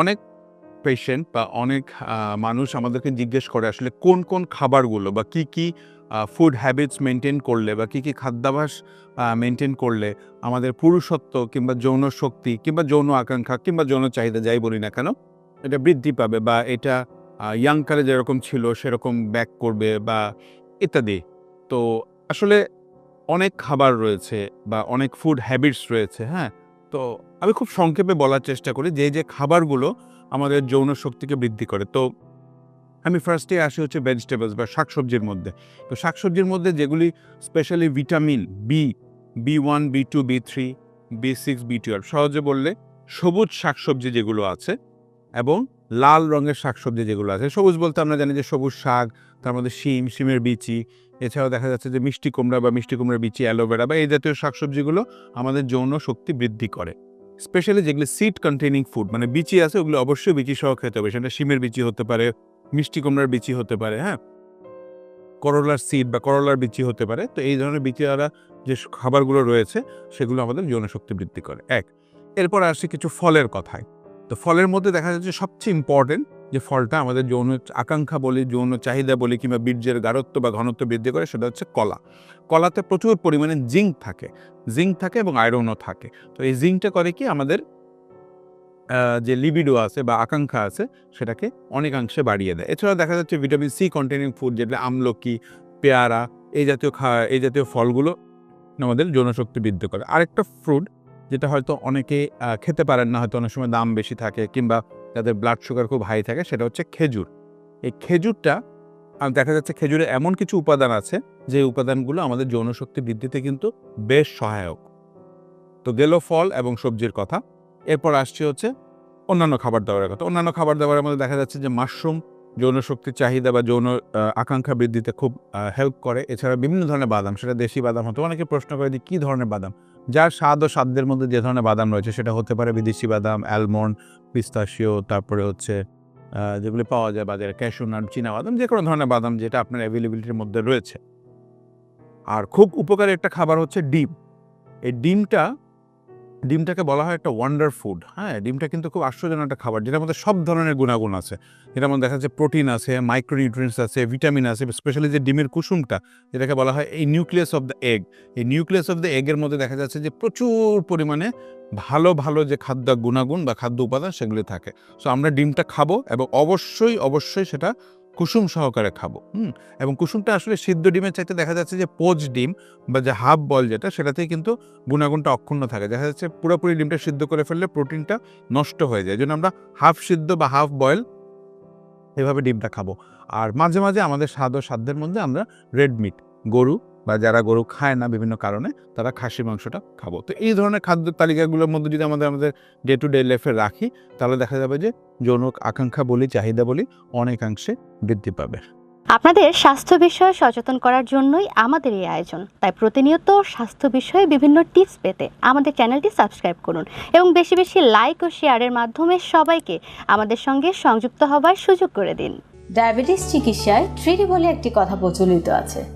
অনেক পেশেন্ট বা অনেক মানুষ আমাদেরকে জিজ্ঞেস করে আসলে কোন কোন খাবারগুলো বা কি কি ফুড হ্যাবিটস মেনটেন করলে বা কি কি খাদ্যাভাস মেনটেন করলে আমাদের পুরুষত্ব কিংবা যৌন শক্তি কিংবা যৌন আকাঙ্ক্ষা কিংবা যৌন চাহিদা যাই বলি না কেন, এটা বৃদ্ধি পাবে বা এটা ইয়াংকালে যেরকম ছিল সেরকম ব্যাক করবে বা ইত্যাদি। তো আসলে অনেক খাবার রয়েছে বা অনেক ফুড হ্যাবিটস রয়েছে হ্যাঁ? তো আমি খুব সংক্ষেপে বলার চেষ্টা করি যে যে খাবারগুলো আমাদের যৌন শক্তিকে বৃদ্ধি করে। তো আমি ফার্স্টে আসি হচ্ছে ভেজিটেবলস বা শাকসবজির মধ্যে। তো শাকসবজির মধ্যে যেগুলি specially vitamin B B one B two B three B six B twelve সহজে বললে সবুজ শাকসবজি যেগুলো আছে এবং লাল রঙের শাকসবজি যেগুলো আছে, সবুজ বলতে আমরা জানি যে সবুজ শাক, তার মধ্যে শিম, শিমের বিচি, এছাড়াও দেখা যাচ্ছে যে মিষ্টি কুমড়া বা মিষ্টি কুমড়ার বিচি, অ্যালোভেরা বা এই জাতীয় শাকসবজিগুলো আমাদের যৌন শক্তি বৃদ্ধি করে। স্পেশালি যেগুলি সিড কন্টেনিং ফুড মানে বিচি আছে, ওগুলো অবশ্যই বিচি সহ খেতে হবে। সেটা শিমের বিচি হতে পারে, মিষ্টি কুমড়ার বিচি হতে পারে হ্যাঁ? করলার সিড বা করলার বিচি হতে পারে। তো এই ধরনের বিচিওয়ালা যে খাবারগুলো রয়েছে, সেগুলো আমাদের যৌন শক্তি বৃদ্ধি করে। এক, এরপর আসি কিছু ফলের কথায়। তো ফলের মধ্যে দেখা যাচ্ছে সবচেয়ে ইম্পর্টেন্ট যে ফলটা আমাদের যৌন আকাঙ্ক্ষা বলি, যৌন চাহিদা বলি কিংবা বীর্যের গাঢ়ত্ব বা ঘনত্ব বৃদ্ধি করে সেটা হচ্ছে কলা। কলাতে প্রচুর পরিমাণে জিঙ্ক থাকে। জিঙ্ক থাকে এবং আয়রনও থাকে। তো এই জিঙ্কটা করে কি আমাদের যে লিবিডো আছে বা আকাঙ্ক্ষা আছে সেটাকে অনেকাংশে বাড়িয়ে দেয়। এছাড়া দেখা যাচ্ছে ভিটামিন সি কন্টেনিং ফুড যেটা আমলকি, পেয়ারা, এই জাতীয় খা, এই জাতীয় ফলগুলো আমাদের যৌনশক্তি বৃদ্ধি করে। আরেকটা ফ্রুট যেটা হয়তো অনেকে খেতে পারেন না, হয়তো অনেক সময় দাম বেশি থাকে কিংবা যাদের ব্লাড সুগার খুব হাই থাকে, সেটা হচ্ছে খেজুর। এই খেজুরটা দেখা যাচ্ছে খেজুরে এমন কিছু উপাদান আছে, যে উপাদানগুলো আমাদের যৌনশক্তি বৃদ্ধিতে কিন্তু বেশ সহায়ক। তো গেল ফল এবং সবজির কথা। এরপর আসছে হচ্ছে অন্যান্য খাবার দাবারের কথা। অন্যান্য খাবার দাবারের মধ্যে দেখা যাচ্ছে যে মাশরুম যৌন শক্তির চাহিদা বা যৌন আকাঙ্ক্ষা বৃদ্ধিতে খুব হেল্প করে। এছাড়া বিভিন্ন ধরনের বাদাম, সেটা দেশি বাদাম হতো। অনেকে প্রশ্ন করে যে কী ধরনের বাদাম? যার স্বাদ ও স্বাদের মধ্যে যে ধরনের বাদাম রয়েছে, সেটা হতে পারে বিদেশি বাদাম, অ্যালমন্ড, পিস্তাশিও, তারপরে হচ্ছে যেগুলি পাওয়া যায় বাজারে, ক্যাশু নাট চীনা বাদাম, যে কোনো ধরনের বাদাম যেটা আপনার অ্যাভেলেবিলিটির মধ্যে রয়েছে। আর খুব উপকারী একটা খাবার হচ্ছে ডিম। এই ডিমটা ডিমটাকে বলা হয় একটা ওয়ান্ডার ফুড হ্যাঁ? ডিমটা কিন্তু খুব আশ্চর্যজনক একটা খাবার, যেটার মধ্যে সব ধরনের গুণাগুণ আছে। যেটার মধ্যে দেখা যাচ্ছে প্রোটিন আছে মাইক্রোনিউট্রিয়েন্টস আছে ভিটামিন আছে স্পেশালি যে ডিমের কুসুমটা, যেটাকে বলা হয় এই নিউক্লিয়াস অফ দ্য এগ এই নিউক্লিয়াস অফ দ্য এগের মধ্যে দেখা যাচ্ছে যে প্রচুর পরিমাণে ভালো ভালো যে খাদ্য গুণাগুণ বা খাদ্য উপাদান সেগুলি থাকে। সো আমরা ডিমটা খাব এবং অবশ্যই অবশ্যই সেটা কুসুম সহকারে খাব, হুম? এবং কুসুমটা আসলে সিদ্ধ ডিমের চাইতে দেখা যাচ্ছে যে পোজ ডিম বা যে হাফ বল যেটা সেটাতে কিন্তু গুণাগুণটা অক্ষুণ্ণ থাকে। দেখা যাচ্ছে পুরোপুরি ডিমটা সিদ্ধ করে ফেললে প্রোটিনটা নষ্ট হয়ে যায়। জন্য আমরা হাফ সিদ্ধ বা হাফ বয়েল এভাবে ডিমটা খাব। আর মাঝে মাঝে আমাদের স্বাদ ও সাধ্যের মধ্যে আমরা রেড মিট, গরু বা যারা গরু খায় না বিভিন্ন কারণে তারা খাসি মাংসটা খাব। তো এই ধরনের খাদ্য তালিকাগুলোর মধ্যে যদি আমাদের আমাদের ডে টু ডে লাইফে রাখি তাহলে দেখা যাবে যে যৌন আকাঙ্ক্ষা বলি চাহিদা বলি অনেকাংশে বৃদ্ধি পাবে। আপনাদের স্বাস্থ্য বিষয়ে সচেতন করার জন্যই আমাদের এই আয়োজন। তাই প্রতিনিয়ত স্বাস্থ্য বিষয়ে বিভিন্ন টিপস পেতে আমাদের চ্যানেলটি সাবস্ক্রাইব করুন এবং বেশি বেশি লাইক ও শেয়ারের মাধ্যমে সবাইকে আমাদের সঙ্গে সংযুক্ত হবার সুযোগ করে দিন। ডায়াবেটিস চিকিৎসায় থ্রিডি বলে একটি কথা প্রচলিত আছে।